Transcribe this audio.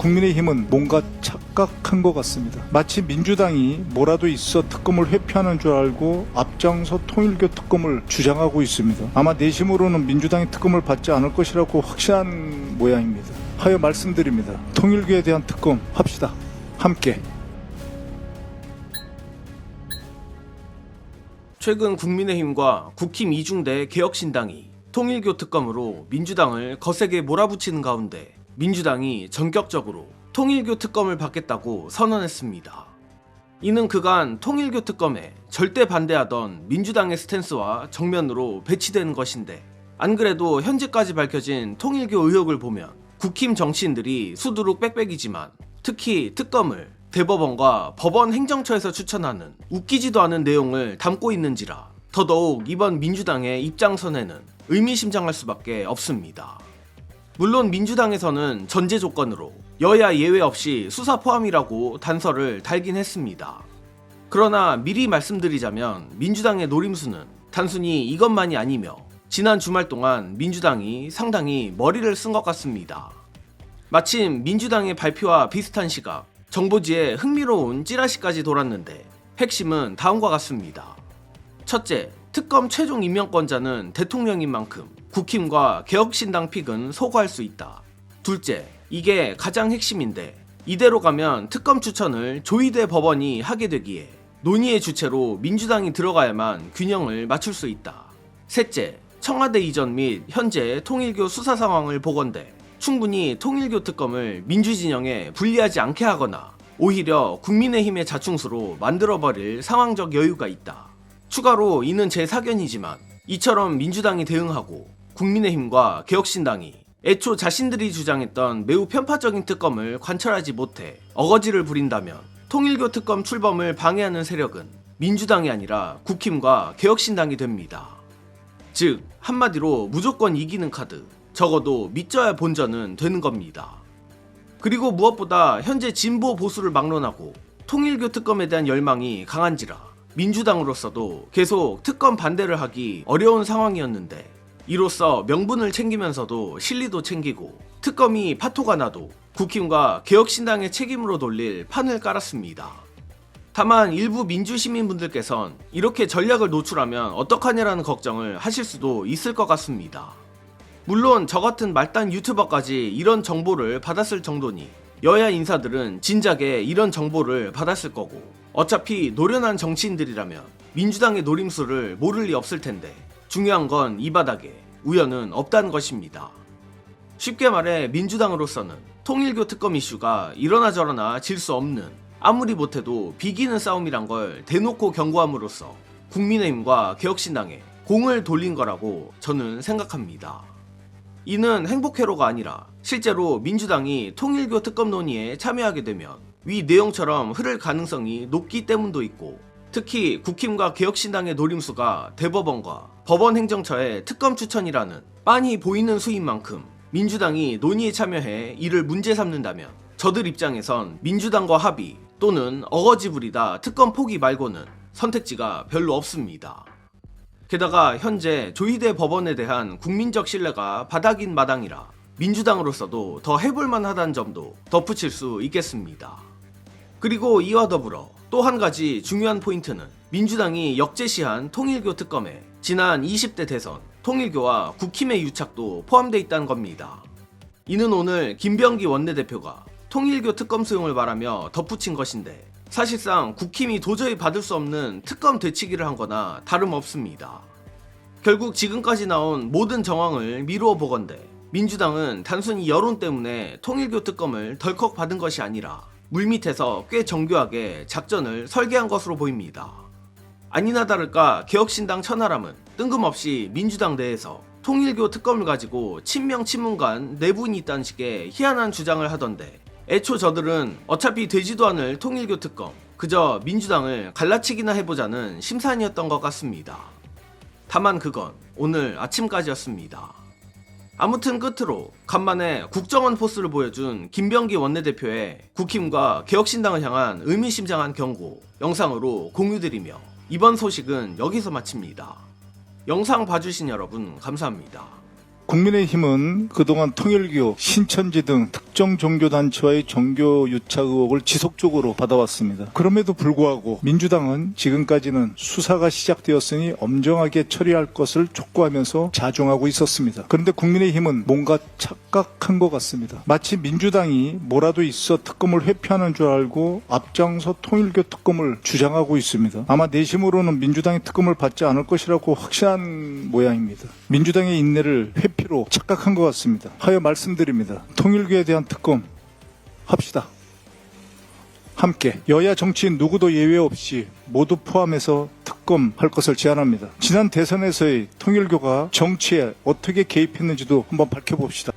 국민의힘은 뭔가 착각한 것 같습니다. 마치 민주당이 뭐라도 있어 특검을 회피하는 줄 알고 앞장서 통일교 특검을 주장하고 있습니다. 아마 내심으로는 민주당이 특검을 받지 않을 것이라고 확신한 모양입니다. 하여 말씀드립니다. 통일교에 대한 특검 합시다. 함께. 최근 국민의힘과 국힘 이중대 개혁신당이 통일교 특검으로 민주당을 거세게 몰아붙이는 가운데 민주당이 전격적으로 통일교 특검을 받겠다고 선언했습니다. 이는 그간 통일교 특검에 절대 반대하던 민주당의 스탠스와 정면으로 배치되는 것인데 안 그래도 현재까지 밝혀진 통일교 의혹을 보면 국힘 정치인들이 수두룩 빽빽이지만 특히 특검을 대법원과 법원 행정처에서 추천하는 웃기지도 않은 내용을 담고 있는지라 더더욱 이번 민주당의 입장선에는 의미심장할 수밖에 없습니다. 물론 민주당에서는 전제 조건으로 여야 예외 없이 수사 포함이라고 단서를 달긴 했습니다. 그러나 미리 말씀드리자면 민주당의 노림수는 단순히 이것만이 아니며 지난 주말 동안 민주당이 상당히 머리를 쓴 것 같습니다. 마침 민주당의 발표와 비슷한 시각 정보지에 흥미로운 찌라시까지 돌았는데 핵심은 다음과 같습니다. 첫째, 특검 최종 임명권자는 대통령인 만큼 국힘과 개혁신당 픽은 소거할 수 있다. 둘째, 이게 가장 핵심인데 이대로 가면 특검 추천을 조희대 법원이 하게 되기에 논의의 주체로 민주당이 들어가야만 균형을 맞출 수 있다. 셋째, 청와대 이전 및 현재 통일교 수사 상황을 보건대 충분히 통일교 특검을 민주진영에 불리하지 않게 하거나 오히려 국민의힘의 자충수로 만들어버릴 상황적 여유가 있다. 추가로 이는 제 사견이지만 이처럼 민주당이 대응하고 국민의힘과 개혁신당이 애초 자신들이 주장했던 매우 편파적인 특검을 관철하지 못해 어거지를 부린다면 통일교 특검 출범을 방해하는 세력은 민주당이 아니라 국힘과 개혁신당이 됩니다. 즉 한마디로 무조건 이기는 카드 적어도 믿져야 본전은 되는 겁니다. 그리고 무엇보다 현재 진보 보수를 막론하고 통일교 특검에 대한 열망이 강한지라 민주당으로서도 계속 특검 반대를 하기 어려운 상황이었는데 이로써 명분을 챙기면서도 실리도 챙기고 특검이 파토가 나도 국힘과 개혁신당의 책임으로 돌릴 판을 깔았습니다. 다만 일부 민주시민분들께선 이렇게 전략을 노출하면 어떡하냐라는 걱정을 하실 수도 있을 것 같습니다. 물론 저 같은 말단 유튜버까지 이런 정보를 받았을 정도니 여야 인사들은 진작에 이런 정보를 받았을 거고 어차피 노련한 정치인들이라면 민주당의 노림수를 모를 리 없을 텐데 중요한 건 이 바닥에 우연은 없다는 것입니다. 쉽게 말해 민주당으로서는 통일교 특검 이슈가 이러나 저러나 질 수 없는 아무리 못해도 비기는 싸움이란 걸 대놓고 경고함으로써 국민의힘과 개혁신당에 공을 돌린 거라고 저는 생각합니다. 이는 행복회로가 아니라 실제로 민주당이 통일교 특검 논의에 참여하게 되면 위 내용처럼 흐를 가능성이 높기 때문도 있고 특히 국힘과 개혁신당의 노림수가 대법원과 법원 행정처의 특검 추천이라는 빤히 보이는 수인 만큼 민주당이 논의에 참여해 이를 문제 삼는다면 저들 입장에선 민주당과 합의 또는 어거지 부리다 특검 포기 말고는 선택지가 별로 없습니다. 게다가 현재 조희대 법원에 대한 국민적 신뢰가 바닥인 마당이라 민주당으로서도 더 해볼만 하다는 점도 덧붙일 수 있겠습니다. 그리고 이와 더불어 또 한 가지 중요한 포인트는 민주당이 역제시한 통일교 특검에 지난 20대 대선 통일교와 국힘의 유착도 포함되어 있다는 겁니다. 이는 오늘 김병기 원내대표가 통일교 특검 수용을 말하며 덧붙인 것인데 사실상 국힘이 도저히 받을 수 없는 특검 되치기를 한 거나 다름없습니다. 결국 지금까지 나온 모든 정황을 미루어 보건대 민주당은 단순히 여론 때문에 통일교 특검을 덜컥 받은 것이 아니라 물밑에서 꽤 정교하게 작전을 설계한 것으로 보입니다. 아니나 다를까 개혁신당 천하람은 뜬금없이 민주당 내에서 통일교 특검을 가지고 친명 친문간 내분이 있다는 식의 희한한 주장을 하던데 애초 저들은 어차피 되지도 않을 통일교 특검 그저 민주당을 갈라치기나 해보자는 심산이었던 것 같습니다. 다만 그건 오늘 아침까지였습니다. 아무튼 끝으로 간만에 국정원 포스를 보여준 김병기 원내대표의 국힘과 개혁신당을 향한 의미심장한 경고 영상으로 공유드리며 이번 소식은 여기서 마칩니다. 영상 봐주신 여러분 감사합니다. 국민의힘은 그동안 통일교, 신천지 등 특정 종교단체와의 종교 유착 의혹을 지속적으로 받아왔습니다. 그럼에도 불구하고 민주당은 지금까지는 수사가 시작되었으니 엄정하게 처리할 것을 촉구하면서 자중하고 있었습니다. 그런데 국민의힘은 뭔가 착각한 것 같습니다. 마치 민주당이 뭐라도 있어 특검을 회피하는 줄 알고 앞장서 통일교 특검을 주장하고 있습니다. 아마 내심으로는 민주당이 특검을 받지 않을 것이라고 확신한 모양입니다. 민주당의 인내를 회피 로 착각한 것 같습니다. 하여 말씀드립니다. 통일교에 대한 특검 합시다. 함께 여야 정치인 누구도 예외 없이 모두 포함해서 특검할 것을 제안합니다. 지난 대선에서의 통일교가 정치에 어떻게 개입했는지도 한번 밝혀봅시다.